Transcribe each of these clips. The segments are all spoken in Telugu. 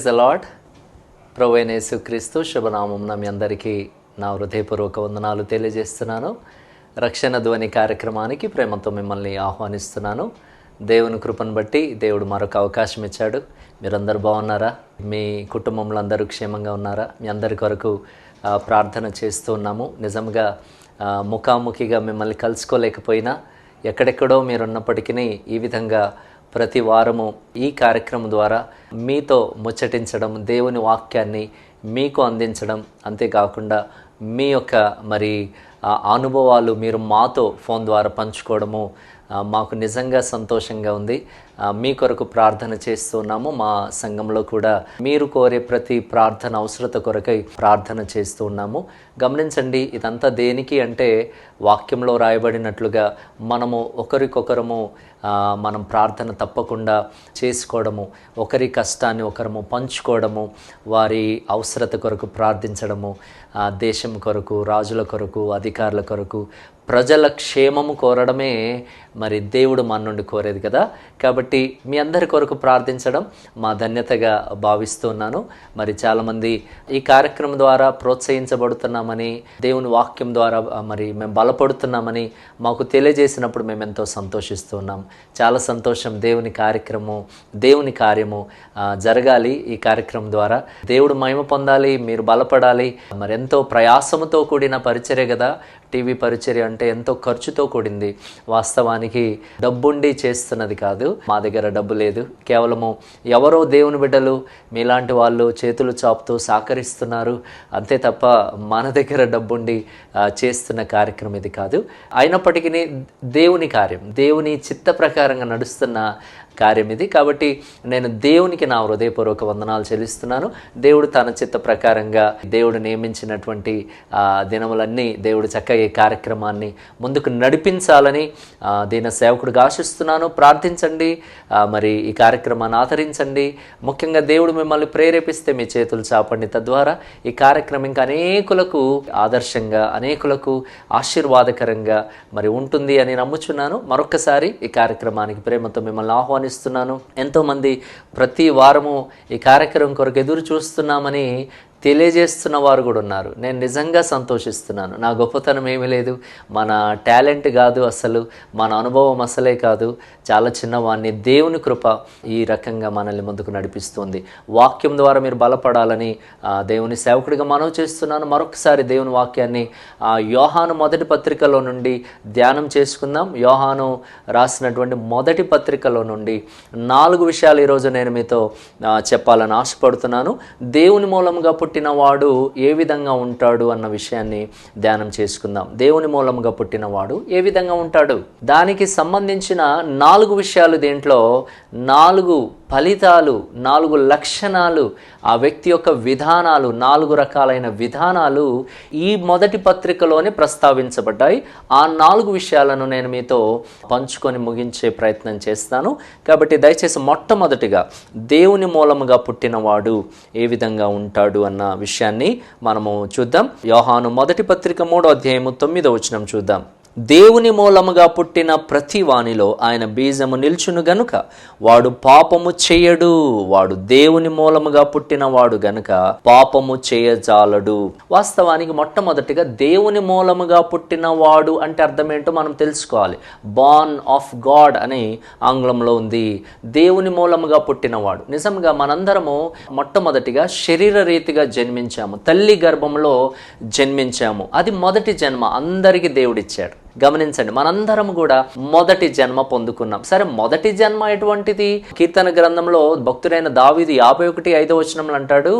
ప్రైజ్ ద లాడ్ ప్రవేణేసు క్రీస్తు శుభనామం మీ అందరికీ నా హృదయపూర్వక వందనాలు తెలియజేస్తున్నాను. రక్షణ ధ్వని కార్యక్రమానికి ప్రేమతో మిమ్మల్ని ఆహ్వానిస్తున్నాను. దేవుని కృపను బట్టి దేవుడు మరొక అవకాశం ఇచ్చాడు. మీరందరూ బాగున్నారా? మీ కుటుంబంలో అందరూ క్షేమంగా ఉన్నారా? మీ అందరి కొరకు ప్రార్థన చేస్తూ ఉన్నాము. నిజంగా ముఖాముఖిగా మిమ్మల్ని కలుసుకోలేకపోయినా ఎక్కడెక్కడో మీరున్నప్పటికీ ఈ విధంగా ప్రతి వారము ఈ కార్యక్రమం ద్వారా మీతో ముచ్చటించడం దేవుని వాక్యాన్ని మీకు అందించడం అంతేకాకుండా మీ యొక్క మరి అనుభవాలు మీరు మాతో ఫోన్ ద్వారా పంచుకోవడము మాకు నిజంగా సంతోషంగా ఉంది. మీ కొరకు ప్రార్థన చేస్తున్నాము మా సంఘంలో కూడా మీరు కోరే ప్రతి ప్రార్థన అవసరత కొరకై ప్రార్థన చేస్తూ ఉన్నాము. గమనించండి ఇదంతా దేనికి అంటే వాక్యంలో రాయబడినట్లుగా మనము ఒకరికొకరము మనం ప్రార్థన తప్పకుండా చేసుకోవడము ఒకరి కష్టాన్ని ఒకరము పంచుకోవడము వారి అవసరత కొరకు ప్రార్థించడము దేశం కొరకు రాజుల కొరకు అధికారుల కొరకు ప్రజల క్షేమము కోరడమే మరి దేవుడు మన నుండి కోరేది కదా. కాబట్టి మీ అందరి కొరకు ప్రార్థించడం మా ధన్యతగా భావిస్తున్నాను మరి చాలామంది ఈ కార్యక్రమం ద్వారా ప్రోత్సహించబడుతున్నామని దేవుని వాక్యం ద్వారా మరి మేము బలపడుతున్నామని మాకు తెలియజేసినప్పుడు మేము ఎంతో సంతోషిస్తున్నాం చాలా సంతోషం దేవుని కార్యక్రమం దేవుని కార్యము జరగాలి ఈ కార్యక్రమం ద్వారా. దేవుడు మహిమ పొందాలి మీరు బలపడాలి. మరి ఎంతో ప్రయాసముతో కూడిన పరిచర్య కదా. టీవీ పరిచర్య అంటే ఎంతో ఖర్చుతో కూడింది. వాస్తవానికి డబ్బుండి చేస్తున్నది కాదు. మా దగ్గర డబ్బు లేదు. కేవలము ఎవరో దేవుని బిడ్డలు మీలాంటి వాళ్ళు చేతులు చాపుతూ సహకరిస్తున్నారు. అంతే తప్ప మన దగ్గర డబ్బుండి చేస్తున్న కార్యక్రమం ఇది కాదు. అయినప్పటికీ దేవుని కార్యం దేవుని చిత్త ప్రకారంగా నడుస్తున్న కార్యం ఇది. కాబట్టి నేను దేవునికి నా హృదయపూర్వక వందనాలు చెల్లిస్తున్నాను. దేవుడు తన చిత్త ప్రకారంగా దేవుడు నియమించినటువంటి దినములన్నీ దేవుడు చక్కగా ఈ కార్యక్రమాన్ని ముందుకు నడిపించాలని దీని సేవకుడిగా ఆశిస్తున్నాను. ప్రార్థించండి. మరి ఈ కార్యక్రమాన్ని ఆదరించండి. ముఖ్యంగా దేవుడు మిమ్మల్ని ప్రేరేపిస్తే మీ చేతులు చాపండి. తద్వారా ఈ కార్యక్రమం ఇంకా అనేకులకు ఆదర్శంగా అనేకులకు ఆశీర్వాదకరంగా మరి ఉంటుంది అని నమ్ముచున్నాను. మరొకసారి ఈ కార్యక్రమానికి ప్రేమతో మిమ్మల్ని ఆహ్వానిస్తున్నాను. ఎంతోమంది ప్రతి వారము ఈ కార్యక్రమం కొరకు ఎదురు చూస్తున్నామని తెలియజేస్తున్న వారు కూడా ఉన్నారు. నేను నిజంగా సంతోషిస్తున్నాను. నా గొప్పతనం ఏమీ లేదు. మన టాలెంట్ కాదు అసలు. మన అనుభవం అసలే కాదు. చాలా చిన్నవాడిని దేవుని కృప ఈ రకంగా మనల్ని ముందుకు నడిపిస్తుంది. వాక్యం ద్వారా మీరు బలపడాలని దేవుని సేవకుడిగా మనవి చేస్తున్నాను. మరొకసారి దేవుని వాక్యాన్ని ఆ, యోహాను మొదటి పత్రికలో నుండి ధ్యానం చేసుకుందాం. యోహాను రాసినటువంటి మొదటి పత్రికలో నుండి నాలుగు విషయాలు ఈరోజు నేను మీతో చెప్పాలని ఆశపడుతున్నాను. దేవుని మూలంగా పుట్టినవాడు ఏ విధంగా ఉంటాడు అన్న విషయాన్ని ధ్యానం చేసుకుందాం. దేవుని మూలంగా పుట్టినవాడు ఏ విధంగా ఉంటాడు? దానికి సంబంధించిన నాలుగు విషయాలు దీంట్లో? నాలుగు ఫలితాలు నాలుగు లక్షణాలు ఆ వ్యక్తి యొక్క విధానాలు నాలుగు రకాలైన విధానాలు ఈ మొదటి పత్రికలోనే ప్రస్తావించబడ్డాయి. ఆ నాలుగు విషయాలను నేను మీతో పంచుకొని ముగించే ప్రయత్నం చేస్తాను. కాబట్టి దయచేసి మొట్టమొదటిగా దేవుని మూలముగా పుట్టినవాడు ఏ విధంగా ఉంటాడు అన్న విషయాన్ని మనము చూద్దాం. యోహాను మొదటి పత్రిక మూడో అధ్యాయము తొమ్మిదో వచనం చూద్దాం. దేవుని మూలముగా పుట్టిన ప్రతి వానిలో ఆయన బీజము నిల్చును గనుక వాడు పాపము చేయడు. వాడు దేవుని మూలముగా పుట్టిన వాడు గనుక పాపము చేయజాలడు. వాస్తవానికి మొట్టమొదటిగా దేవుని మూలముగా పుట్టిన వాడు అంటే అర్థమేంటో మనం తెలుసుకోవాలి. బాన్ ఆఫ్ గాడ్ అని ఆంగ్లంలో ఉంది. దేవుని మూలముగా పుట్టినవాడు నిజంగా మనందరము మొట్టమొదటిగా శరీర రీతిగా జన్మించాము. తల్లి గర్భంలో జన్మించాము. అది మొదటి జన్మ. అందరికీ దేవుడిచ్చాడు. గమనించండి మనందరం కూడా మొదటి జన్మ పొందుకున్నాం. సరే మొదటి జన్మ ఎటువంటిది? కీర్తన గ్రంథంలో భక్తుడైన దావీది యాభై ఒకటి ఐదో వచనంలో అంటాడు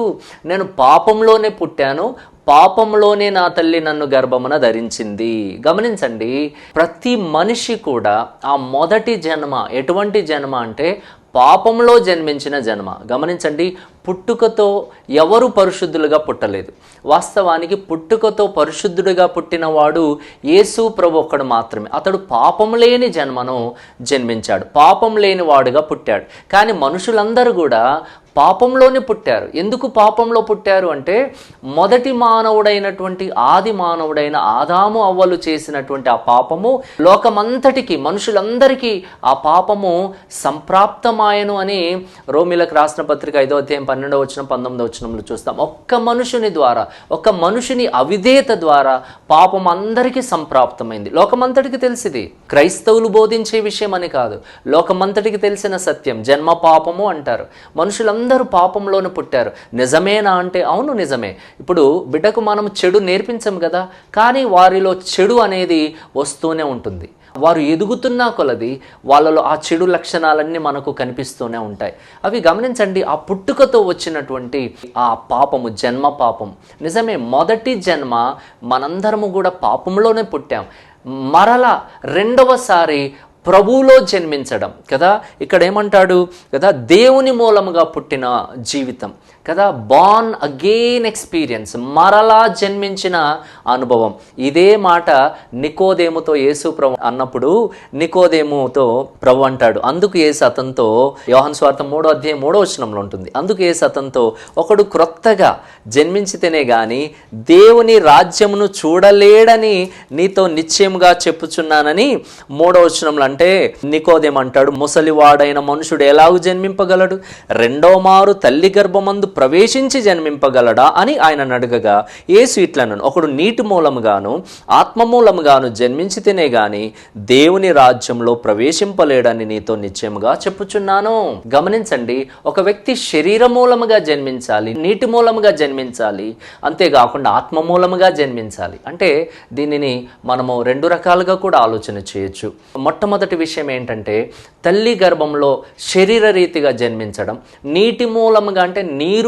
నేను పాపంలోనే పుట్టాను పాపంలోనే నా తల్లి నన్ను గర్భమున ధరించింది. గమనించండి ప్రతి మనిషి కూడా ఆ మొదటి జన్మ ఎటువంటి జన్మ అంటే పాపంలో జన్మించిన జన్మ. గమనించండి పుట్టుకతో ఎవరు పరిశుద్ధులుగా పుట్టలేదు. వాస్తవానికి పుట్టుకతో పరిశుద్ధుడిగా పుట్టినవాడు యేసు ప్రభు ఒక్కడు మాత్రమే. అతడు పాపం లేని జన్మను జన్మించాడు. పాపం లేని వాడుగా పుట్టాడు. కానీ మనుషులందరూ కూడా పాపంలోనే పుట్టారు. ఎందుకు పాపంలో పుట్టారు అంటే మొదటి మానవుడైనటువంటి ఆది మానవుడైన ఆదాము అవ్వలు చేసినటువంటి ఆ పాపము లోకమంతటికి మనుషులందరికీ ఆ పాపము సంప్రాప్తమాయను అని రోమిలకు రాసిన పత్రిక ఐదో అధ్యాయం పన్నెండవ వచ్చిన పంతొమ్మిదవ వచనంలో చూస్తాం. ఒక్క మనుషుని ద్వారా ఒక్క మనుషుని అవిధేయత ద్వారా పాపం అందరికీ సంప్రాప్తమైంది. లోకమంతటికి తెలిసింది. క్రైస్తవులు బోధించే విషయం అని కాదు. లోకమంతటికి తెలిసిన సత్యం జన్మ పాపము అంటారు. మనుషులందరూ అందరూ పాపంలోనే పుట్టారు. నిజమేనా అంటే అవును నిజమే. ఇప్పుడు బిడ్డకు మనం చెడు నేర్పించం కదా. కానీ వారిలో చెడు అనేది వస్తూనే ఉంటుంది. వారు ఎదుగుతున్నా కొలది వాళ్ళలో ఆ చెడు లక్షణాలన్నీ మనకు కనిపిస్తూనే ఉంటాయి. అవి గమనించండి ఆ పుట్టుకతో వచ్చినటువంటి ఆ పాపము జన్మ పాపం. నిజమే మొదటి జన్మ మనందరము కూడా పాపంలోనే పుట్టాం. మరలా రెండవసారి ప్రభువులో జన్మించడం కదా. ఇక్కడ ఏమంటాడు కదా? దేవుని మూలముగా పుట్టిన జీవితం. కదా? బాన్ అగెయిన్ ఎక్స్పీరియన్స్ మరలా జన్మించిన అనుభవం. ఇదే మాట నికోదేముతో యేసు ప్రభు అన్నప్పుడు నికోదేముతో ప్రభు అంటాడు. అందుకు యేసు అతనితో యోహన్ స్వార్థం మూడో అధ్యాయం మూడో వచనంలో ఉంటుంది. అందుకు యేసు అతనితో ఒకడు క్రొత్తగా జన్మించితేనే గాని దేవుని రాజ్యమును చూడలేడని నీతో నిశ్చయముగా చెప్పుచున్నానని మూడో వచనంలో అంటే నికోదేమంటాడు ముసలివాడైన మనుషుడు ఎలాగూ జన్మింపగలడు? రెండో మారు తల్లి గర్భమందు ప్రవేశించి జన్మింపగలడా అని ఆయన అడగగా ఏ స్వీట్లను ఒకడు నీటి మూలముగాను ఆత్మ మూలముగాను జన్మించితేనే గాని దేవుని రాజ్యంలో ప్రవేశింపలేడని నీతో నిశ్చయముగా చెప్పుచున్నాను. గమనించండి ఒక వ్యక్తి శరీర మూలముగా జన్మించాలి నీటి మూలముగా జన్మించాలి అంతేకాకుండా ఆత్మ మూలముగా జన్మించాలి. అంటే దీనిని మనము రెండు రకాలుగా కూడా ఆలోచన చేయొచ్చు. మొట్టమొదటి విషయం ఏంటంటే తల్లి గర్భంలో శరీర రీతిగా జన్మించడం నీటి మూలముగా అంటే నీరు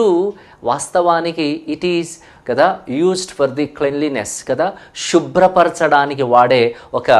వాస్తవానికి ఇట్ ఈస్ కదా యూస్డ్ ఫర్ ది క్లెన్లీనెస్ కదా శుభ్రపరచడానికి వాడే ఒక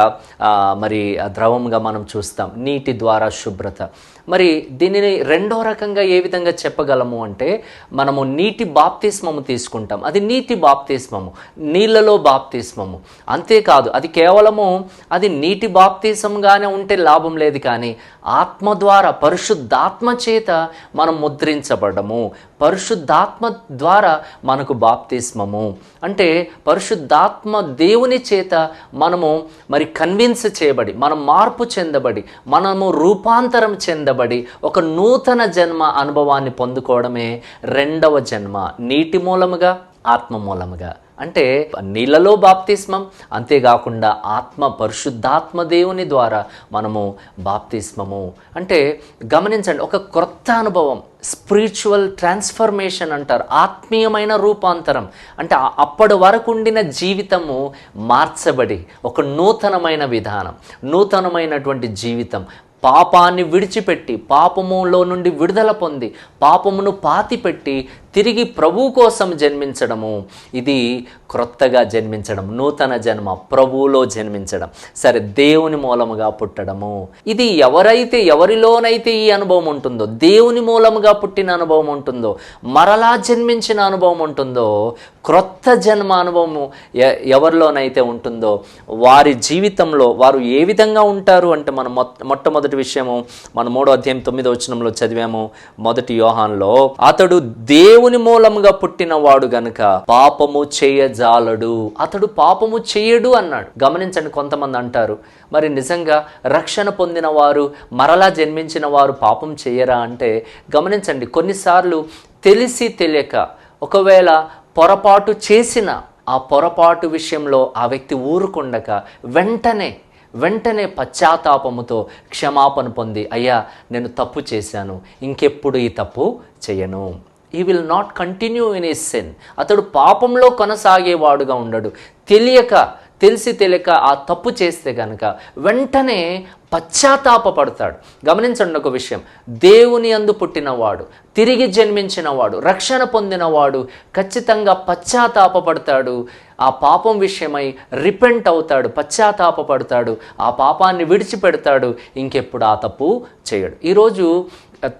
మరి ద్రవంగా మనం చూస్తాం. నీటి ద్వారా శుభ్రత. మరి దీనిని రెండో రకంగా ఏ విధంగా చెప్పగలము అంటే మనము నీటి బాప్తిస్మము తీసుకుంటాం. అది నీటి బాప్తిస్మము. నీళ్ళలో బాప్తిస్మము. అంతేకాదు అది కేవలము అది నీటి బాప్తిసంగానే ఉంటే లాభం లేదు కానీ ఆత్మ ద్వారా పరిశుద్ధాత్మ చేత మనం ముద్రించబడము. పరిశుద్ధాత్మ ద్వారా మనకు బాప్తిస్మము. అంటే పరిశుద్ధాత్మ దేవుని చేత మనము మరి కన్విన్స్ చేయబడి మనం మార్పు చెందబడి మనము రూపాంతరం చెందబడి ఒక నూతన జన్మ అనుభవాన్ని పొందుకోవడమే రెండవ జన్మ. నీటి మూలముగా ఆత్మ మూలముగా. అంటే నీళ్ళలో బాప్తిస్మం అంతేకాకుండా ఆత్మ పరిశుద్ధాత్మ దేవుని ద్వారా మనము బాప్తిస్మము. అంటే గమనించండి ఒక క్రొత్త అనుభవం స్పిరిచువల్ ట్రాన్స్ఫర్మేషన్ అంటారు ఆత్మీయమైన రూపాంతరం. అంటే అప్పటి వరకు ఉండిన జీవితము మార్చబడి ఒక నూతనమైన విధానం నూతనమైనటువంటి జీవితం. పాపాన్ని విడిచిపెట్టి పాపములో నుండి విడుదల పొంది పాపమును పాతిపెట్టి తిరిగి ప్రభు కోసం జన్మించడము. ఇది క్రొత్తగా జన్మించడం నూతన జన్మ ప్రభువులో జన్మించడం. సరే దేవుని మూలముగా పుట్టడము. ఇది ఎవరైతే ఎవరిలోనైతే ఈ అనుభవం ఉంటుందో దేవుని మూలముగా పుట్టిన అనుభవం ఉంటుందో మరలా జన్మించిన అనుభవం ఉంటుందో క్రొత్త జన్మ అనుభవము ఎ- ఎవరిలోనైతే ఉంటుందో వారి జీవితంలో వారు ఏ విధంగా ఉంటారు అంటే మనం మొట్టమొదటి విషయము మన మూడో అధ్యాయం తొమ్మిదో వచనంలో చదివాము మొదటి యోహాన్లో అతడు దేవు దేవుని మూలముగా పుట్టినవాడు గనుక పాపము చేయజాలడు. అతడు పాపము చేయడు అన్నాడు. గమనించండి కొంతమంది అంటారు మరి నిజంగా రక్షణ పొందిన వారు మరలా జన్మించిన వారు పాపం చేయరా? అంటే గమనించండి కొన్నిసార్లు తెలిసి తెలియక ఒకవేళ పొరపాటు చేసిన ఆ పొరపాటు విషయంలో ఆ వ్యక్తి ఊరుకుండక వెంటనే వెంటనే పశ్చాత్తాపముతో క్షమాపణ పొంది అయ్యా నేను తప్పు చేశాను. ఇంకెప్పుడు ఈ తప్పు చేయను. He will not continue in a sin అతడు పాపంలో కొనసాగేవాడుగా ఉండడు. తెలియక తెలిసి తెలియక ఆ తప్పు చేస్తే కనుక వెంటనే పశ్చాత్తాపపడతాడు. గమనించండి ఒక విషయం. దేవుని అందు పుట్టినవాడు తిరిగి జన్మించినవాడు రక్షణ పొందినవాడు ఖచ్చితంగా పశ్చాత్తాపపడతాడు. ఆ పాపం విషయమై రిపెంట్ అవుతాడు పశ్చాత్తాపపడతాడు. ఆ పాపాన్ని విడిచిపెడతాడు. ఇంకెప్పుడు ఆ తప్పు చేయడు. ఈరోజు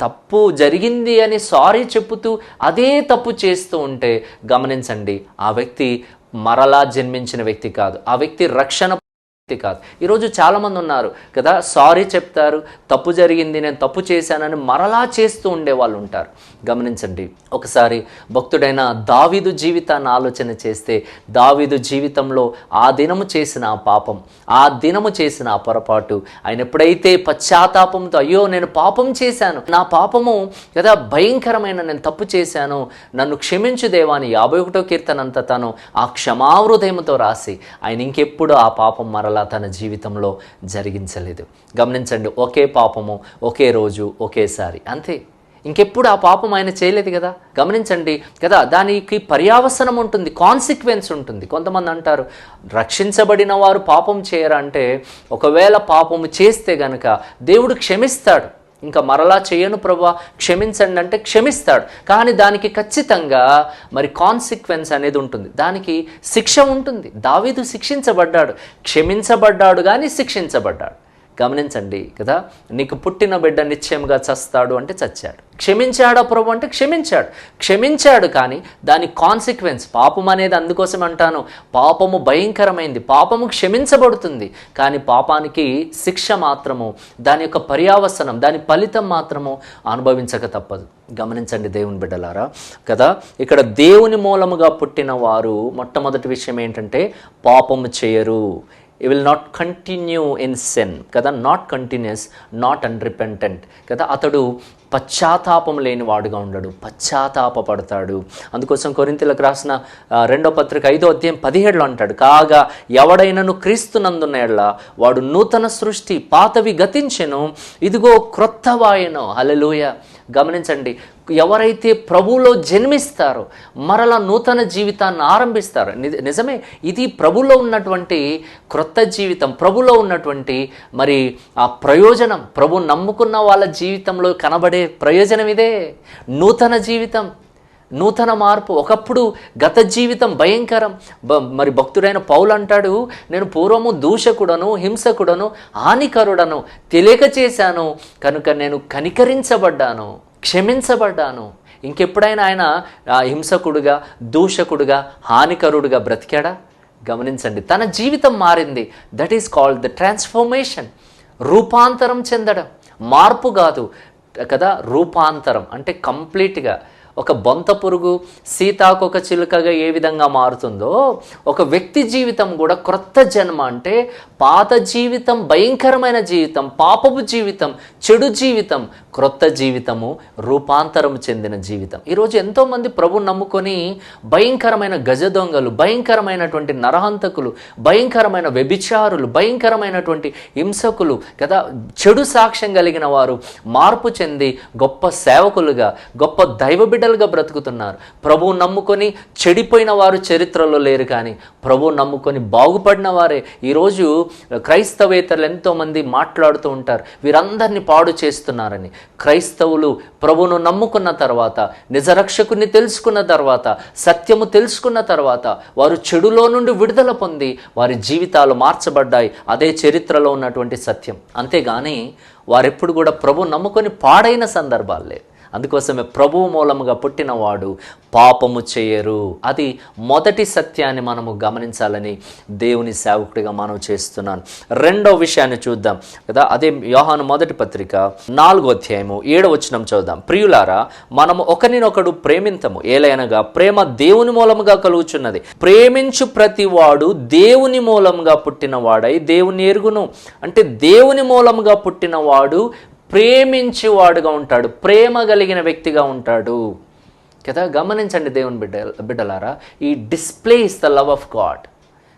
తప్పు జరిగింది అని సారీ చెప్పుతూ అదే తప్పు చేస్తూ ఉంటే గమనించండి ఆ వ్యక్తి మరలా జన్మించిన వ్యక్తి కాదు. ఆ వ్యక్తి రక్షణ వ్యక్తి కాదు. ఈరోజు చాలామంది ఉన్నారు కదా సారీ చెప్తారు తప్పు జరిగింది నేను తప్పు చేశానని మరలా చేస్తూ ఉండే వాళ్ళు ఉంటారు. గమనించండి ఒకసారి భక్తుడైన దావీదు జీవితాన్ని ఆలోచన చేస్తే దావీదు జీవితంలో ఆ దినము చేసిన ఆ పాపం ఆ దినము చేసిన ఆ పొరపాటు ఆయన ఎప్పుడైతే పశ్చాత్తాపంతో అయ్యో నేను పాపం చేశాను నా పాపము కదా భయంకరమైన నేను తప్పు చేశాను నన్ను క్షమించు దేవాని యాభై ఒకటో కీర్తనంతా తను ఆ క్షమాహృదయంతో రాసి ఆయన ఇంకెప్పుడు ఆ పాపం మరలా తన జీవితంలో జరిగించలేదు. గమనించండి ఒకే పాపము ఒకే రోజు ఒకేసారి అంతే. ఇంకెప్పుడు ఆ పాపం ఆయన చేయలేదు కదా. గమనించండి కదా దానికి పర్యావసనం ఉంటుంది కాన్సిక్వెన్స్ ఉంటుంది. కొంతమంది అంటారు రక్షించబడిన వారు పాపం చేయరా అంటే ఒకవేళ పాపము చేస్తే గనక దేవుడు క్షమిస్తాడు. ఇంకా మరలా చేయను ప్రభా క్షమించండి అంటే క్షమిస్తాడు. కానీ దానికి ఖచ్చితంగా మరి కాన్సిక్వెన్స్ అనేది ఉంటుంది. దానికి శిక్ష ఉంటుంది. దావీదు శిక్షించబడ్డాడు. క్షమించబడ్డాడు కానీ శిక్షించబడ్డాడు. గమనించండి కదా? నీకు పుట్టిన బిడ్డ నిశ్చయంగా చస్తాడు అంటే చచ్చాడు. క్షమించాడా ప్రభు అంటే క్షమించాడు. క్షమించాడు కానీ దాని కాన్సిక్వెన్స్ పాపం అనేది అందుకోసం అంటాను. పాపము భయంకరమైంది. పాపము క్షమించబడుతుంది. కానీ పాపానికి శిక్ష మాత్రము దాని యొక్క పర్యావసనం దాని ఫలితం మాత్రము అనుభవించక తప్పదు. గమనించండి దేవుని బిడ్డలారా కదా? ఇక్కడ దేవుని మూలముగా పుట్టిన వారు మొట్టమొదటి విషయం ఏంటంటే పాపము చేయరు. ఈ will not continue in sin కదా? నాట్ కంటిన్యూస్ నాట్ అన్రిపెంటెంట్ కదా? అతడు పశ్చాత్తాపం లేని వాడుగా ఉండడు. పశ్చాత్తాపడతాడు అందుకోసం కొరింతలకు రాసిన రెండో పత్రిక ఐదో అధ్యాయం పదిహేడులో అంటాడు. కాగా ఎవడైనను క్రీస్తునందున్న ఎడల వాడు నూతన సృష్టి పాతవి గతించెను. ఇదిగో క్రొత్తవాయను అలలోయ గమనించండి ఎవరైతే ప్రభువులో జన్మిస్తారో మరలా నూతన జీవితాన్ని ఆరంభిస్తారు ని- నిజమే ఇది ప్రభులో ఉన్నటువంటి క్రొత్త జీవితం ప్రభులో ఉన్నటువంటి మరి ఆ ప్రయోజనం. ప్రభు నమ్ముకున్న వాళ్ళ జీవితంలో కనబడే ప్రయోజనం ఇదే. నూతన జీవితం నూతన మార్పు. ఒకప్పుడు గత జీవితం భయంకరం. మరి భక్తుడైన పౌలు అంటాడు నేను పూర్వము దూషకుడను హింసకుడను హానికరుడను తెలియక చేశాను కనుక నేను కనికరించబడ్డాను. క్షమించబడ్డాను. ఇంకెప్పుడైనా ఆయన ఆ, హింసకుడుగా దూషకుడుగా హానికరుడుగా బ్రతికాడా? గమనించండి తన జీవితం మారింది. That is called the transformation రూపాంతరం చెందడం. మార్పు కాదు. కదా రూపాంతరం. అంటే కంప్లీట్గా. ఒక బొంత పురుగు సీతాకొక చిలుకగా ఏ విధంగా మారుతుందో ఒక వ్యక్తి జీవితం కూడా క్రొత్త జన్మ అంటే పాత జీవితం భయంకరమైన జీవితం పాపపు జీవితం చెడు జీవితం క్రొత్త జీవితము రూపాంతరం చెందిన జీవితం. ఈరోజు ఎంతోమంది ప్రభు నమ్ముకొని భయంకరమైన గజ దొంగలు భయంకరమైనటువంటి నరహంతకులు భయంకరమైన వ్యభిచారులు భయంకరమైనటువంటి హింసకులు కదా చెడు సాక్ష్యం కలిగిన వారు మార్పు చెంది గొప్ప సేవకులుగా గొప్ప దైవ బిడ్డలుగా బ్రతుకుతున్నారు. ప్రభువు నమ్ముకొని చెడిపోయిన వారు చరిత్రలో లేరు కానీ ప్రభువు నమ్ముకొని బాగుపడిన వారే. ఈరోజు క్రైస్తవేతరులు ఎంతోమంది మాట్లాడుతూ ఉంటారు వీరందరినీ పాడు చేస్తున్నారని. క్రైస్తవులు ప్రభువును నమ్ముకున్న తర్వాత నిజరక్షకుని తెలుసుకున్న తర్వాత సత్యము తెలుసుకున్న తర్వాత వారు చెడులో నుండి విడుదల పొంది వారి జీవితాలు మార్చబడ్డాయి. అదే చరిత్రలో ఉన్నటువంటి సత్యం. అంతేగాని వారెప్పుడు కూడా ప్రభు నమ్ముకొని పాడైన సందర్భాలు లేవు. అందుకోసమే ప్రభువు మూలముగా పుట్టినవాడు పాపము చేయరు. అది మొదటి సత్యాన్ని మనము గమనించాలని దేవుని సేవకుడిగా మనం చేస్తున్నాను. రెండో విషయాన్ని చూద్దాం కదా అదే యోహాను మొదటి పత్రిక నాలుగో అధ్యాయము ఏడో వచనం చూద్దాం ప్రియులారా మనము ఒకరినొకడు ప్రేమింతము. ఏలైనగా ప్రేమ దేవుని మూలముగా కలుగుచున్నది. ప్రేమించు ప్రతివాడు దేవుని మూలముగా పుట్టినవాడై దేవుని ఎరుగును. అంటే దేవుని మూలముగా పుట్టినవాడు ప్రేమించేవాడుగా ఉంటాడు ప్రేమ కలిగిన వ్యక్తిగా ఉంటాడు. కదా గమనించండి దేవుని బిడ్డ బిడ్డలారా he displace the love of God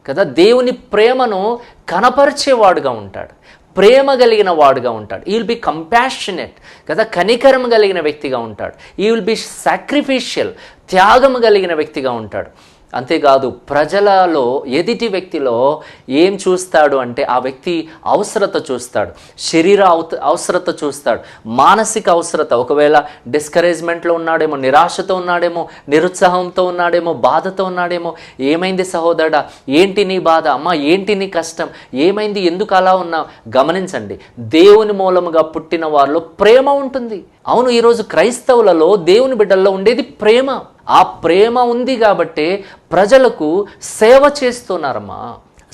కదా దేవుని ప్రేమను కనపరిచేవాడుగా ఉంటాడు ప్రేమ కలిగిన వాడుగా ఉంటాడు. ఈ విల్ బి కంపాషనెట్ కదా కనికరం కలిగిన వ్యక్తిగా ఉంటాడు. ఈ విల్ బి సాక్రిఫిషియల్ త్యాగం కలిగిన వ్యక్తిగా ఉంటాడు. అంతేకాదు ప్రజలలో ఎదుటి వ్యక్తిలో ఏం చూస్తాడు అంటే ఆ వ్యక్తి అవసరత చూస్తాడు శరీర అవసరత చూస్తాడు మానసిక అవసరత. ఒకవేళ డిస్కరేజ్మెంట్లో ఉన్నాడేమో నిరాశతో ఉన్నాడేమో నిరుత్సాహంతో ఉన్నాడేమో బాధతో ఉన్నాడేమో ఏమైంది సహోదరుడా? ఏంటి నీ బాధ? అమ్మ ఏంటి నీ కష్టం? ఏమైంది? ఎందుకు అలా ఉన్నావు? గమనించండి. దేవుని మూలముగా పుట్టిన వారిలో ప్రేమ ఉంటుంది. అవును ఈరోజు క్రైస్తవులలో దేవుని బిడ్డల్లో ఉండేది ప్రేమ. ఆ ప్రేమ ఉంది కాబట్టే ప్రజలకు సేవ చేస్తున్నారమ్మా.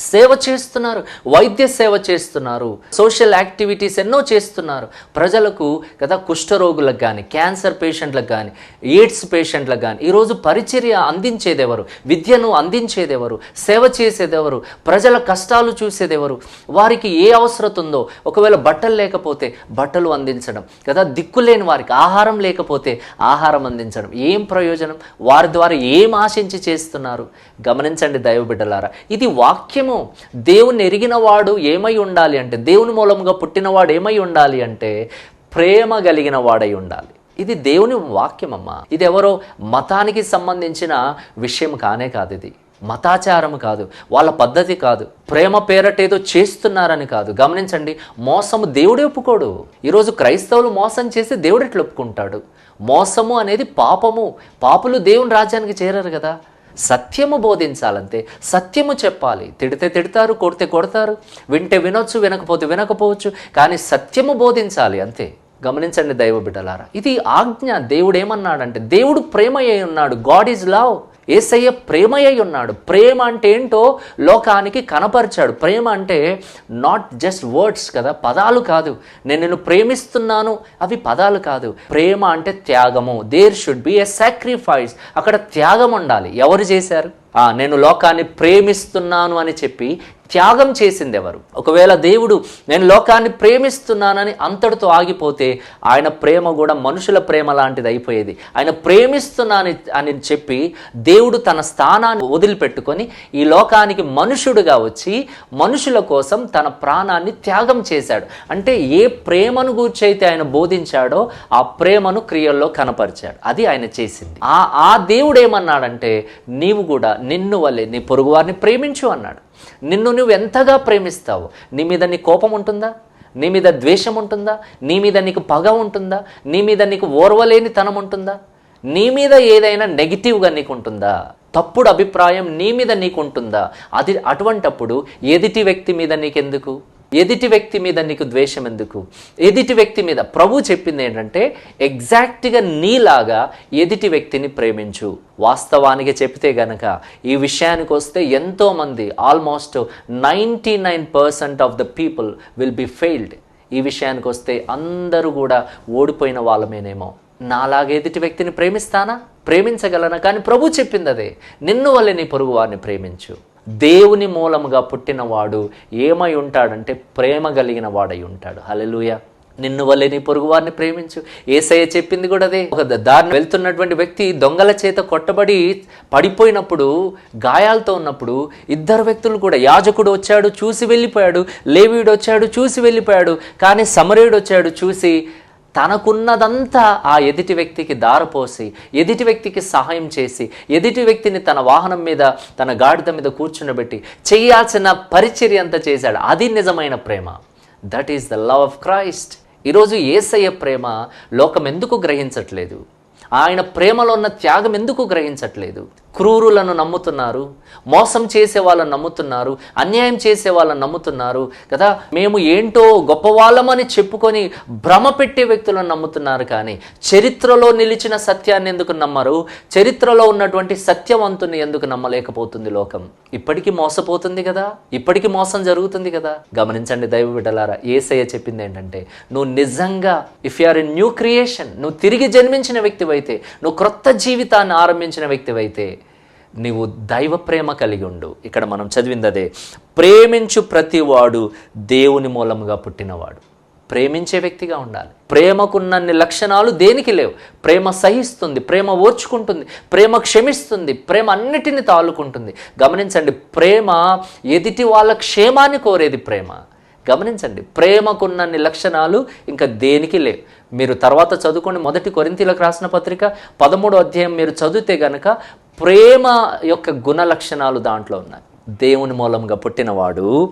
సేవ చేస్తున్నారు వైద్య సేవ చేస్తున్నారు సోషల్ యాక్టివిటీస్ ఎన్నో చేస్తున్నారు. ప్రజలకు కదా కుష్ఠరోగులకు కానీ క్యాన్సర్ పేషెంట్లకు కానీ ఎయిడ్స్ పేషెంట్లకు కానీ ఈరోజు పరిచర్య అందించేదెవరు? విద్యను అందించేదెవరు? సేవ చేసేదెవరు? ప్రజల కష్టాలు చూసేదెవరు? వారికి ఏ అవసరత ఉందో ఒకవేళ బట్టలు లేకపోతే బట్టలు అందించడం కదా దిక్కులేని వారికి ఆహారం లేకపోతే ఆహారం అందించడం ఏం ప్రయోజనం? వారి ద్వారా ఏం ఆశించి చేస్తున్నారు? గమనించండి దైవ బిడ్డలారా ఇది వాక్యము దేవుని ఎరిగిన వాడు ఏమై ఉండాలి అంటే దేవుని మూలంగా పుట్టినవాడు ఏమై ఉండాలి అంటే ప్రేమ కలిగిన వాడై ఉండాలి. ఇది దేవుని వాక్యం అమ్మా. ఇది ఎవరో మతానికి సంబంధించిన విషయం కానే కాదు ఇది. మతాచారం కాదు. వాళ్ళ పద్ధతి కాదు. ప్రేమ పేరటేదో చేస్తున్నారని కాదు. గమనించండి మోసము దేవుడే ఒప్పుకోడు. ఈరోజు క్రైస్తవులు మోసం చేసి దేవుడు ఎట్లా ఒప్పుకుంటాడు? మోసము అనేది పాపము. పాపులు దేవుని రాజ్యానికి చేరారు కదా. సత్యము బోధించాలంతే సత్యము చెప్పాలి. తిడితే తిడతారు కొడితే కొడతారు. వింటే వినొచ్చు వినకపోతే వినకపోవచ్చు కానీ సత్యము బోధించాలి అంతే. గమనించండి దైవ బిడ్డలారా. ఇది ఆజ్ఞ. దేవుడు ఏమన్నాడంటే దేవుడు ప్రేమయ్య ఉన్నాడు. God is love. ఏసయ్య ప్రేమయ్య ఉన్నాడు. ప్రేమ అంటే ఏంటో లోకానికి కనపరిచాడు. ప్రేమ అంటే నాట్ జస్ట్ వర్డ్స్ కదా పదాలు కాదు. నేను నిన్ను ప్రేమిస్తున్నాను అవి పదాలు కాదు. ప్రేమ అంటే త్యాగము. There should be a sacrifice అక్కడ త్యాగం ఉండాలి. ఎవరు చేశారు? నేను లోకాన్ని ప్రేమిస్తున్నాను అని చెప్పి త్యాగం చేసింది ఎవరు? ఒకవేళ దేవుడు నేను లోకాన్ని ప్రేమిస్తున్నానని అంతటితో ఆగిపోతే ఆయన ప్రేమ కూడా మనుషుల ప్రేమ లాంటిది అయిపోయేది. ఆయన ప్రేమిస్తున్నాను అని చెప్పి దేవుడు తన స్థానాన్ని వదిలిపెట్టుకొని ఈ లోకానికి మనుషుడుగా వచ్చి మనుషుల కోసం తన ప్రాణాన్ని త్యాగం చేశాడు. అంటే ఏ ప్రేమను గూర్చైతే ఆయన బోధించాడో ఆ ప్రేమను క్రియల్లో కనపరిచాడు. అది ఆయన చేసింది. ఆ ఆ దేవుడు ఏమన్నాడంటే నీవు కూడా నిన్ను వల్లే నీ పొరుగువారిని ప్రేమించు అన్నాడు. నిన్ను నువ్వు ఎంతగా ప్రేమిస్తావు? నీ మీద నీ కోపం ఉంటుందా? నీ మీద ద్వేషం ఉంటుందా? నీ మీద నీకు పగ ఉంటుందా? నీ మీద నీకు ఓర్వలేని తనం ఉంటుందా? నీ మీద ఏదైనా నెగిటివ్గా నీకు ఉంటుందా తప్పుడు అభిప్రాయం నీ మీద నీకు ఉంటుందా అది అటువంటప్పుడు ఎదుటి వ్యక్తి మీద నీకెందుకు? ఎదుటి వ్యక్తి మీద నీకు ద్వేషం ఎందుకు? ఎదుటి వ్యక్తి మీద ప్రభు చెప్పింది ఏంటంటే ఎగ్జాక్ట్గా నీలాగా ఎదుటి వ్యక్తిని ప్రేమించు. వాస్తవానికి చెప్తే గనక ఈ విషయానికి వస్తే ఎంతోమంది almost ninety nine percent of the people will be failed ఈ విషయానికి వస్తే అందరూ కూడా ఓడిపోయిన వాళ్ళమేనేమో. నాలాగా ఎదుటి వ్యక్తిని ప్రేమిస్తానా? ప్రేమించగలనా? కానీ ప్రభు చెప్పింది అదే నిన్ను వల్లే నీ పొరుగు వారిని ప్రేమించు. దేవుని మూలముగా పుట్టినవాడు ఏమై ఉంటాడంటే ప్రేమ కలిగిన వాడై ఉంటాడు. హల్లెలూయా. నిన్ను వల్లే నీ పొరుగు వారిని ప్రేమించు. ఏసయ్య చెప్పింది కూడా అదే. ఒక దారిని వెళ్తున్నటువంటి వ్యక్తి దొంగల చేత కొట్టబడి పడిపోయినప్పుడు గాయాలతో ఉన్నప్పుడు ఇద్దరు వ్యక్తులు కూడా యాజకుడు వచ్చాడు చూసి వెళ్ళిపోయాడు లేవీడు వచ్చాడు చూసి వెళ్ళిపోయాడు కానీ సమరేయుడు వచ్చాడు చూసి తనకున్నదంతా ఆ ఎదుటి వ్యక్తికి దారపోసి ఎదుటి వ్యక్తికి సహాయం చేసి ఎదుటి వ్యక్తిని తన వాహనం మీద తన గాడిద మీద కూర్చునబెట్టి చేయాల్సిన పరిచర్య అంతా చేశాడు. అది నిజమైన ప్రేమ. That is the love of Christ ఈరోజు ఏసయ్య ప్రేమ లోకం ఎందుకు గ్రహించట్లేదు? ఆయన ప్రేమలో ఉన్న త్యాగం ఎందుకు గ్రహించట్లేదు? క్రూరులను నమ్ముతున్నారు మోసం చేసే వాళ్ళని నమ్ముతున్నారు అన్యాయం చేసే వాళ్ళని నమ్ముతున్నారు కదా? మేము ఏంటో గొప్పవాళ్ళమని చెప్పుకొని భ్రమ పెట్టే వ్యక్తులను నమ్ముతున్నారు కానీ చరిత్రలో నిలిచిన సత్యాన్ని ఎందుకు నమ్మరు? చరిత్రలో ఉన్నటువంటి సత్యవంతుని ఎందుకు నమ్మలేకపోతుంది లోకం? ఇప్పటికీ మోసపోతుంది కదా? ఇప్పటికీ మోసం జరుగుతుంది కదా? గమనించండి దైవ బిడ్డలారా ఏసయ్య చెప్పింది ఏంటంటే నువ్వు నిజంగా if you are a new creation నువ్వు తిరిగి జన్మించిన వ్యక్తివైతే నువ్వు క్రొత్త జీవితాన్ని ఆరంభించిన వ్యక్తివైతే నీవు దైవ ప్రేమ కలిగి ఉండు. ఇక్కడ మనం చదివింది అదే ప్రేమించు ప్రతివాడు దేవుని మూలముగా పుట్టినవాడు. ప్రేమించే వ్యక్తిగా ఉండాలి. ప్రేమకున్నన్ని లక్షణాలు దేనికి లేవు? ప్రేమ సహిస్తుంది ప్రేమ ఓర్చుకుంటుంది ప్రేమ క్షమిస్తుంది ప్రేమ అన్నిటిని తాలుకుంటుంది. గమనించండి ప్రేమ ఎదుటి వాళ్ళ క్షేమాన్ని కోరేది ప్రేమ. గమనించండి ప్రేమకున్నన్ని లక్షణాలు ఇంకా దేనికి లేవు? మీరు తర్వాత చదువుకోండి మొదటి కొరింతీలకు రాసిన పత్రిక పదమూడో అధ్యాయం మీరు చదివితే గనక ప్రేమ యొక్క గుణ లక్షణాలు దాంట్లో ఉన్నాయి. దేవుని మూలంగా పుట్టినవాడు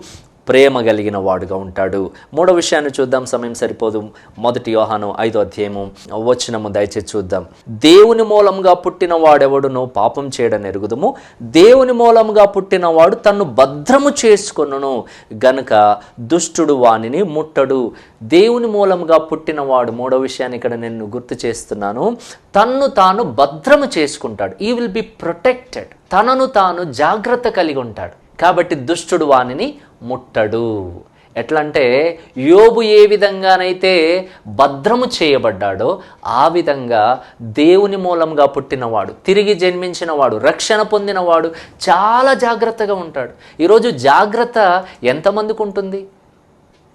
ప్రేమ కలిగిన వాడుగా ఉంటాడు. మూడో విషయాన్ని చూద్దాం. సమయం సరిపోదు. మొదటి యోహాను ఐదో అధ్యాయము వచ్చినము దయచేసి చూద్దాం. దేవుని మూలంగా పుట్టిన వాడెవడును పాపం చేయడని ఎరుగుదము. దేవుని మూలంగా పుట్టినవాడు తన్ను భద్రము చేసుకొనును. గనుక దుష్టుడు వానిని ముట్టడు. దేవుని మూలంగా పుట్టినవాడు మూడో విషయాన్ని ఇక్కడ నేను గుర్తు చేస్తున్నాను. తన్ను తాను భద్రము చేసుకుంటాడు. ఈ విల్ బి ప్రొటెక్టెడ్ తనను తాను జాగ్రత్త కలిగి ఉంటాడు. కాబట్టి దుష్టుడు వానిని ముట్టడు. ఎట్లా అంటే యోబు ఏ విధంగానైతే భద్రము చేయబడ్డాడో ఆ విధంగా దేవుని మూలంగా పుట్టినవాడు తిరిగి జన్మించినవాడు రక్షణ పొందినవాడు చాలా జాగ్రత్తగా ఉంటాడు. ఈరోజు జాగ్రత్త ఎంతమందికి ఉంటుంది?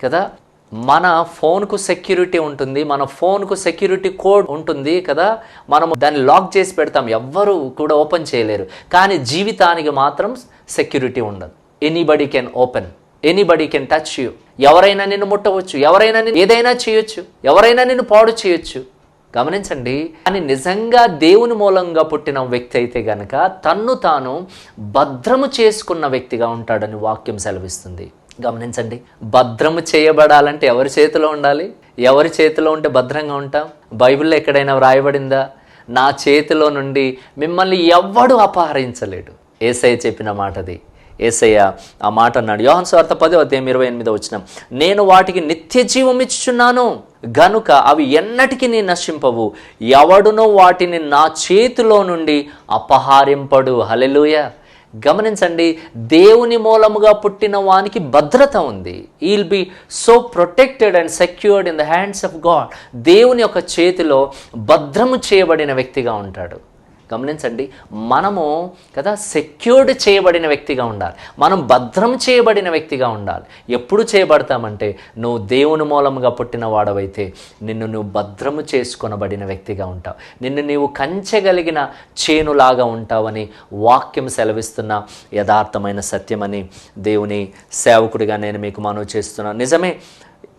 కదా? మన ఫోన్కు సెక్యూరిటీ ఉంటుంది మన ఫోన్కు సెక్యూరిటీ కోడ్ ఉంటుంది కదా? మనం దాన్ని లాక్ చేసి పెడతాం ఎవ్వరు కూడా ఓపెన్ చేయలేరు. కానీ జీవితానికి మాత్రం సెక్యూరిటీ ఉండదు. Anybody can open anybody can touch you ఎవరైనా నిన్ను ముట్టవచ్చు. ఎవరైనా నిన్ను ఏదైనా చేయొచ్చు. ఎవరైనా నిన్ను పాడు చేయొచ్చు. గమనించండి అని నిజంగా దేవుని మూలంగా పుట్టిన వ్యక్తి అయితే గనక తన్ను తాను భద్రము చేసుకున్న వ్యక్తిగా ఉంటాడని వాక్యం సెలవిస్తుంది. గమనించండి భద్రము చేయబడాలంటే ఎవరి చేతిలో ఉండాలి? ఎవరి చేతిలో ఉంటే భద్రంగా ఉంటాం? బైబిల్లో ఎక్కడైనా వ్రాయబడిందా? నా చేతిలో నుండి మిమ్మల్ని ఎవ్వడు అపహరించలేడు. ఏసయ్య చెప్పిన మాటది ఏసయ్య ఆ మాట అన్నాడు. యోహన్ స్వార్థ పదో అధ్యాయం ఇరవై ఎనిమిదో వచ్చిన నేను వాటికి నిత్య జీవం ఇచ్చుచున్నాను గనుక అవి ఎన్నటికీ నీ నశింపవు. ఎవడునో వాటిని నా చేతిలో నుండి అపహారింపడు. హలెలుయ గమనించండి దేవుని మూలముగా పుట్టిన వానికి భద్రత ఉంది. He'll be so protected and secured in the hands of God దేవుని యొక్క చేతిలో భద్రము చేయబడిన వ్యక్తిగా ఉంటాడు. గమనించండి మనము కదా సెక్యూర్డ్ చేయబడిన వ్యక్తిగా ఉండాలి. మనం భద్రం చేయబడిన వ్యక్తిగా ఉండాలి. ఎప్పుడు చేయబడతామంటే నువ్వు దేవుని మూలముగా పుట్టిన వాడవైతే నిన్ను నువ్వు భద్రము చేసుకొనబడిన వ్యక్తిగా ఉంటావు. నిన్ను నీవు కంచగలిగిన చేనులాగా ఉంటావని వాక్యం సెలవిస్తున్న యథార్థమైన సత్యమని దేవుని సేవకుడిగా నేను మీకు మనవి చేస్తున్నాను నిజమే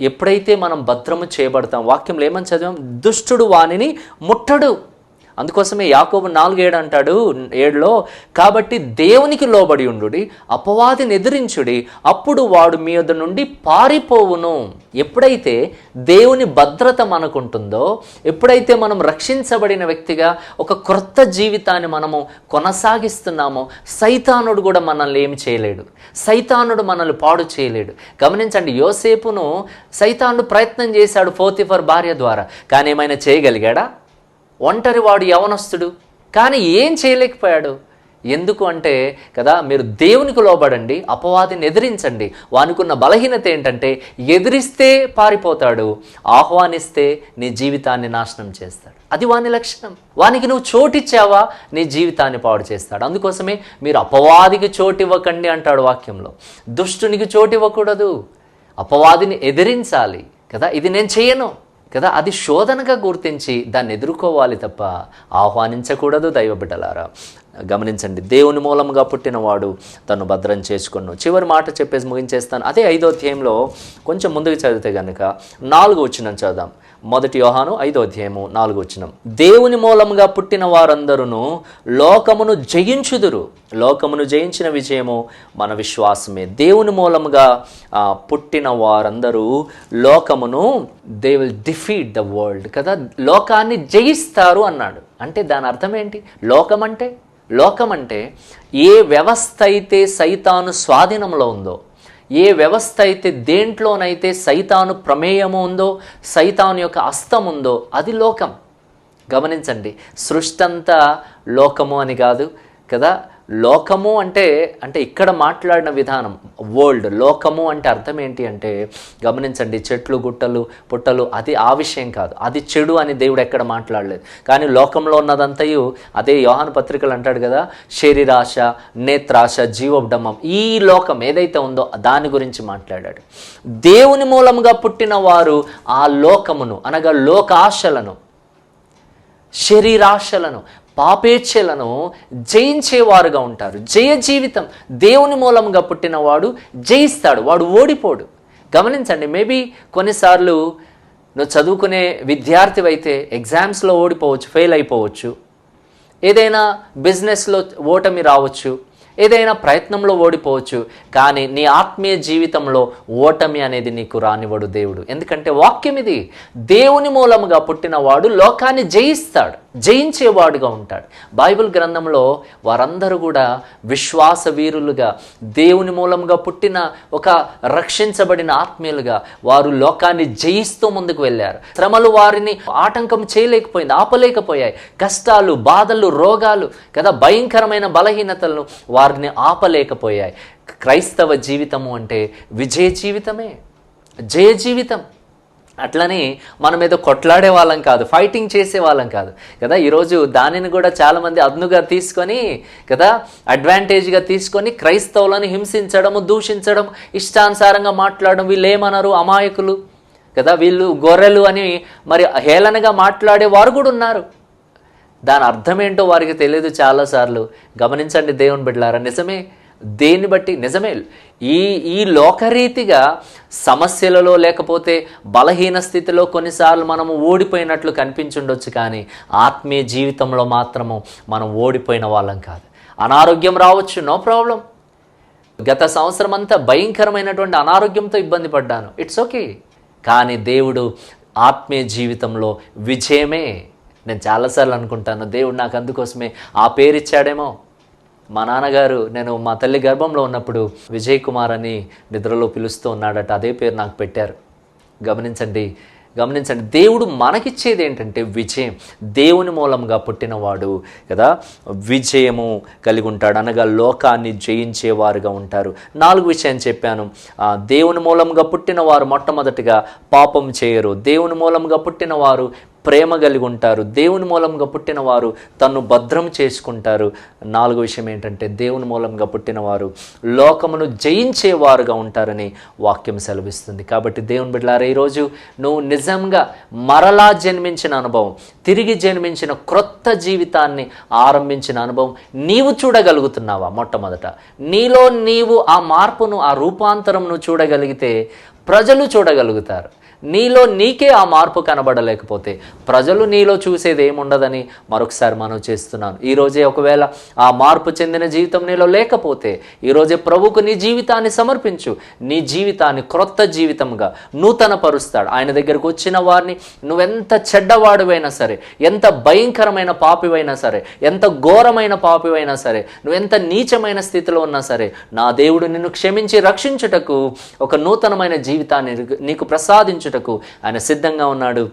ఎప్పుడైతే మనం భద్రము చేయబడతాం వాక్యంలో ఏమని చదివాం? దుష్టుడు వానిని ముట్టడు. అందుకోసమే యాకోబు నాలుగేడు అంటాడు ఏడులో కాబట్టి దేవునికి లోబడి ఉండుడి అపవాదిని ఎదిరించుడి అప్పుడు వాడు మీ యొద్ నుండి పారిపోవును. ఎప్పుడైతే దేవుని భద్రత మనకుంటుందో ఎప్పుడైతే మనం రక్షించబడిన వ్యక్తిగా ఒక క్రొత్త జీవితాన్ని మనము కొనసాగిస్తున్నామో సైతానుడు కూడా మనల్ని ఏమి చేయలేడు. సైతానుడు మనల్ని పాడు చేయలేడు. గమనించండి యోసేపును సైతానుడు ప్రయత్నం చేశాడు ఫోతిఫర్ భార్య ద్వారా. కానీ ఏమైనా చేయగలిగాడా? ఒంటరివాడు యవనస్తుడు. కానీ ఏం చేయలేకపోయాడు? ఎందుకు అంటే కదా మీరు దేవునికి లోబడండి అపవాదిని ఎదిరించండి. వానికున్న బలహీనత ఏంటంటే ఎదిరిస్తే పారిపోతాడు ఆహ్వానిస్తే నీ జీవితాన్ని నాశనం చేస్తాడు. అది వాని లక్షణం. వానికి నువ్వు చోటిచ్చావా నీ జీవితాన్ని పాడు చేస్తాడు. అందుకోసమే మీరు అపవాదికి చోటు ఇవ్వకండి అంటాడు వాక్యంలో. దుష్టునికి చోటు ఇవ్వకూడదు అపవాదిని ఎదిరించాలి కదా ఇది నేను చేయను. కదా? అది శోధనగా గుర్తించి దాన్ని ఎదుర్కోవాలి తప్ప ఆహ్వానించకూడదు దైవ బిడ్డలారా. గమనించండి. దేవుని మూలంగా పుట్టినవాడు తను భద్రం చేసుకున్నాను చివరి మాట చెప్పేసి ముగించేస్తాను. అదే ఐదో అధ్యాయంలో కొంచెం ముందుకు చదివితే కనుక నాలుగు వచ్చిన చదుదాం మొదటి యోహాను ఐదో అధ్యాయము నాలుగు వచ్చినం దేవుని మూలముగా పుట్టిన వారందరూ లోకమును జయించుదురు. లోకమును జయించిన విజయము మన విశ్వాసమే. దేవుని మూలముగా పుట్టిన వారందరూ లోకమును they will defeat the world కదా? లోకాన్ని జయిస్తారు అన్నాడు. అంటే దాని అర్థం ఏంటి? లోకం అంటే లోకం అంటే ఏ వ్యవస్థ అయితే సైతాను స్వాధీనంలో ఉందో ఏ వ్యవస్థ అయితే దేంట్లోనైతే సైతాను ప్రమేయము ఉందో సైతాను యొక్క అస్తం ఉందో అది లోకం. గమనించండి సృష్టి అంతా లోకము అని కాదు కదా? లోకము అంటే అంటే ఇక్కడ మాట్లాడిన విధానం వరల్డ్ లోకము అంటే అర్థం ఏంటి అంటే గమనించండి చెట్లు గుట్టలు పుట్టలు అది ఆ విషయం కాదు. అది చెడు అని దేవుడు ఎక్కడ మాట్లాడలేదు. కానీ లోకంలో ఉన్నదంతయు అదే యోహాను పత్రికలు అంటాడు కదా శరీరాశ నేత్రాశ జీవబ్డమం ఈ లోకం ఏదైతే ఉందో దాని గురించి మాట్లాడాడు. దేవుని మూలముగా పుట్టిన వారు ఆ లోకమును అనగా లోకాశలను శరీరాశలను పాపేచ్ఛలను జయించేవారుగా ఉంటారు. జయ జీవితం దేవుని మూలంగా పుట్టినవాడు జయిస్తాడు వాడు ఓడిపోడు. గమనించండి మేబీ కొన్నిసార్లు నువ్వు చదువుకునే విద్యార్థివైతే ఎగ్జామ్స్లో ఓడిపోవచ్చు ఫెయిల్ అయిపోవచ్చు. ఏదైనా బిజినెస్లో ఓటమి రావచ్చు ఏదైనా ప్రయత్నంలో ఓడిపోవచ్చు కానీ నీ ఆత్మీయ జీవితంలో ఓటమి అనేది నీకు రానివ్వడు దేవుడు. ఎందుకంటే వాక్యం ఇది దేవుని మూలముగా పుట్టినవాడు లోకాన్ని జయిస్తాడు. జయించేవాడుగా ఉంటాడు. బైబిల్ గ్రంథంలో వారందరూ కూడా విశ్వాస వీరులుగా దేవుని మూలంగా పుట్టిన ఒక రక్షించబడిన ఆత్మీయులుగా వారు లోకాన్ని జయిస్తూ ముందుకు వెళ్ళారు. శ్రమలు వారిని ఆటంకం చేయలేకపోయింది ఆపలేకపోయాయి. కష్టాలు బాధలు రోగాలు కదా భయంకరమైన బలహీనతలను వారిని ఆపలేకపోయాయి. క్రైస్తవ జీవితము అంటే విజయ జీవితమే. జయ జీవితం. అట్లనే మనం ఏదో కొట్లాడే వాళ్ళం కాదు ఫైటింగ్ చేసే వాళ్ళం కాదు. కదా ఈరోజు దానిని కూడా చాలామంది అదునుగా తీసుకొని కదా అడ్వాంటేజ్గా తీసుకొని క్రైస్తవులను హింసించడము దూషించడం ఇష్టానుసారంగా మాట్లాడడం వీళ్ళు ఏమన్నారు? అమాయకులు. కదా వీళ్ళు గొర్రెలు అని మరి హేళనగా మాట్లాడే వారు కూడా ఉన్నారు. దాని అర్థం ఏంటో వారికి తెలియదు చాలాసార్లు. గమనించండి దేవుని బిడ్డలారా నిజమే. దేన్ని బట్టి? నిజమే. ఈ ఈ లోకరీతిగా సమస్యలలో లేకపోతే బలహీన స్థితిలో కొన్నిసార్లు మనము ఓడిపోయినట్లు కనిపించుండొచ్చు కానీ ఆత్మీయ జీవితంలో మాత్రము మనం ఓడిపోయిన వాళ్ళం కాదు. అనారోగ్యం రావచ్చు నో ప్రాబ్లం. గత సంవత్సరం అంతా భయంకరమైనటువంటి అనారోగ్యంతో ఇబ్బంది పడ్డాను. It's okay. కానీ దేవుడు ఆత్మీయ జీవితంలో విజయమే. నేను చాలాసార్లు అనుకుంటాను దేవుడు నాకు అందుకోసమే ఆ పేరు ఇచ్చాడేమో. మా నాన్నగారు నేను మా తల్లి గర్భంలో ఉన్నప్పుడు విజయ్ కుమార్ అని నిద్రలో పిలుస్తూ ఉన్నాడట. అదే పేరు నాకు పెట్టారు. గమనించండి గమనించండి. దేవుడు మనకిచ్చేది ఏంటంటే విజయం. దేవుని మూలంగా పుట్టినవాడు కదా. విజయము కలిగి ఉంటాడు. అనగా లోకాన్ని జయించేవారుగా ఉంటారు. నాలుగు విషయం చెప్పాను. దేవుని మూలంగా పుట్టిన వారు మొట్టమొదటిగా పాపం చేయరు. దేవుని మూలంగా పుట్టిన వారు ప్రేమ కలిగి ఉంటారు. దేవుని మూలంగా పుట్టిన వారు తన్ను భద్రం చేసుకుంటారు. నాలుగో విషయం ఏంటంటే దేవుని మూలంగా పుట్టిన వారు లోకమును జయించేవారుగా ఉంటారని వాక్యం సెలవిస్తుంది. కాబట్టి దేవుని బిడ్డలారా ఈరోజు నువ్వు నిజంగా మరలా జన్మించిన అనుభవం తిరిగి జన్మించిన క్రొత్త జీవితాన్ని ఆరంభించిన అనుభవం నీవు చూడగలుగుతున్నావా? మొట్టమొదట నీలో నీవు ఆ మార్పును ఆ రూపాంతరంను చూడగలిగితే ప్రజలు చూడగలుగుతారు. నీలో నీకే ఆ మార్పు కనబడలేకపోతే ప్రజలు నీలో చూసేది ఏముండదని మరొకసారి మనం చేస్తున్నాను. ఈరోజే ఒకవేళ ఆ మార్పు చెందిన జీవితం నీలో లేకపోతే ఈరోజే ప్రభుకు నీ జీవితాన్ని సమర్పించు. నీ జీవితాన్ని క్రొత్త జీవితంగా నూతన పరుస్తాడు ఆయన దగ్గరకు వచ్చిన వారిని నువ్వెంత చెడ్డవాడువైనా సరే ఎంత భయంకరమైన పాపివైనా సరే ఎంత ఘోరమైన పాపివైనా సరే నువ్వెంత నీచమైన స్థితిలో ఉన్నా సరే నా దేవుడు నిన్ను క్షమించి రక్షించుటకు ఒక నూతనమైన జీవితాన్ని నీకు- ప్రసాదించు ప్రసాదించుటకు ఆయన సిద్ధంగా ఉన్నాడు.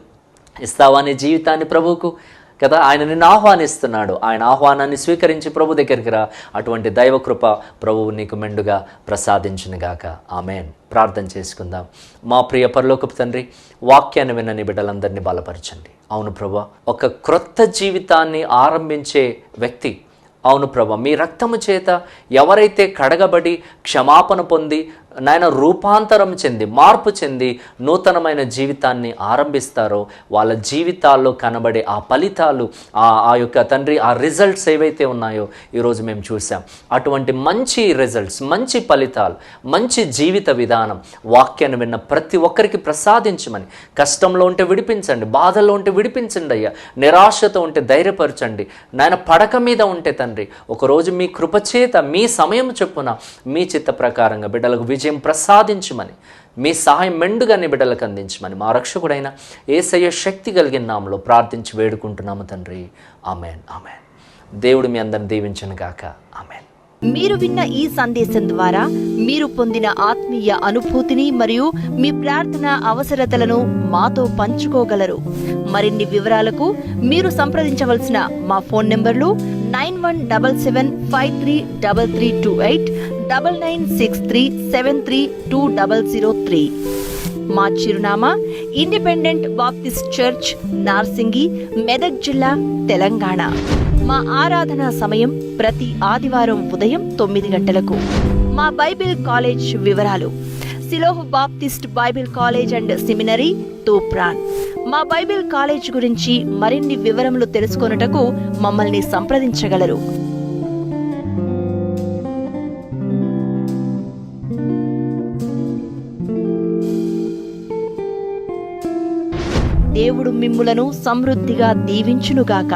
ఇస్తావా నీ జీవితాన్ని ప్రభువుకు? కదా ఆయన నిన్ను ఆహ్వానిస్తున్నాడు. ఆయన ఆహ్వానాన్ని స్వీకరించి ప్రభు దగ్గరికి రా. అటువంటి దైవకృప ప్రభువు నీకు మెండుగా ప్రసాదించునుగాక ఆమెన్. ప్రార్థన చేసుకుందాం. మా ప్రియ పరలోకపు తండ్రి వాక్యాన్ని విన్నని బిడ్డలందరినీ బలపరచండి. అవును ప్రభా ఒక క్రొత్త జీవితాన్ని ఆరంభించే వ్యక్తి. అవును ప్రభా మీ రక్తము చేత ఎవరైతే కడగబడి క్షమాపణ పొంది నాయన రూపాంతరం చెంది మార్పు చెంది నూతనమైన జీవితాన్ని ఆరంభిస్తారో వాళ్ళ జీవితాల్లో కనబడే ఆ ఫలితాలు ఆ యొక్క తండ్రి ఆ రిజల్ట్స్ ఏవైతే ఉన్నాయో ఈరోజు మేము చూసాం అటువంటి మంచి రిజల్ట్స్ మంచి ఫలితాలు మంచి జీవిత విధానం వాక్యాన్ని విన్న ప్రతి ఒక్కరికి ప్రసాదించమని. కష్టంలో ఉంటే విడిపించండి బాధల్లో ఉంటే విడిపించండి అయ్యా. నిరాశతో ఉంటే ధైర్యపరచండి. నాయన పడక మీద ఉంటే తండ్రి ఒకరోజు మీ కృపచేత మీ సమయం చొప్పున మీ చిత్త ప్రకారంగా బిడ్డలకు విజయం ప్రసాదించమని మీ సహాయం మెండుగానే బిడ్డలకు అందించమని మా రక్షకుడైన ఏసయ్య శక్తి కలిగిన నామలో ప్రార్థించి వేడుకుంటున్నాము తండ్రి. Amen amen. దేవుడు మీ అందరిని దీవించను గాక. ఆమెన్. మీరు విన్న ఈ సందేశం ద్వారా మీరు పొందిన ఆత్మీయ అనుభూతిని మరియు మీ ప్రార్థన అవసరతలను మాతో పంచుకోగలరు. మరిన్ని వివరాలకు మీరు సంప్రదించవలసిన మా ఫోన్ నెంబర్లు nine one double seven five three double three two eight double nine six three seven three two double zero three. మా చిరునామా independent baptist church Narsingi Medak జిల్లా తెలంగాణ. మా ఆరాధనా సమయం ప్రతి ఆదివారం ఉదయం తొమ్మిది గంటలకు. మా బైబిల్ కాలేజ్ వివరాలు. Siloh baptist bible college and seminary Toopran. మా బైబిల్ కాలేజ్ గురించి మరిన్ని వివరములు తెలుసుకొనుటకు మమ్మల్ని సంప్రదించగలరు. మిమ్ములను సమృద్ధిగా దీవించునుగాక.